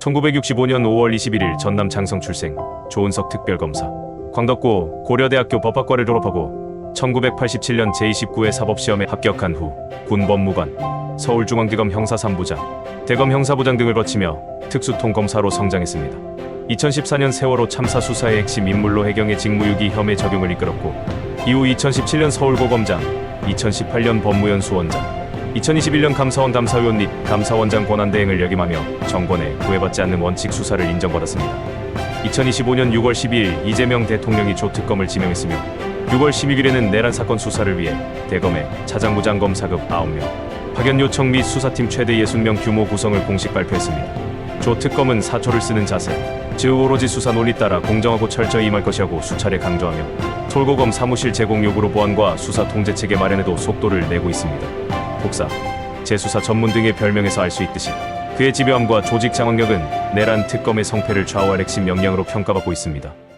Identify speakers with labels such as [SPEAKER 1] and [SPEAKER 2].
[SPEAKER 1] 1965년 5월 21일 전남 장성 출생 조은석 특별검사 광덕고 고려대학교 법학과를 졸업하고 1987년 제29회 사법시험에 합격한 후 군법무관 서울중앙지검 형사 3부장 대검 형사부장 등을 거치며 특수통검사로 성장했습니다. 2014년 세월호 참사 수사의 핵심 인물로 해경의 직무유기 혐의 적용을 이끌었고 이후 2017년 서울고검장 2018년 법무연수원장 2021년 감사원 감사위원 및 감사원장 권한대행을 역임하며 정권에 구애받지 않는 원칙 수사를 인정받았습니다. 2025년 6월 12일 이재명 대통령이 조특검을 지명했으며 6월 16일에는 내란 사건 수사를 위해 대검의 차장부장 검 사급 9명, 파견 요청 및 수사팀 최대 60명 규모 구성을 공식 발표했습니다. 조 특검은 사초를 쓰는 자세, 즉 오로지 수사 논리 따라 공정하고 철저히 임할 것이라고 수차례 강조하며 솔고검 사무실 제공 요구로 보안과 수사 통제 체계 마련에도 속도를 내고 있습니다. 복사, 재수사 전문 등의 별명에서 알 수 있듯이 그의 집요함과 조직 장악력은 내란 특검의 성패를 좌우할 핵심 역량으로 평가받고 있습니다.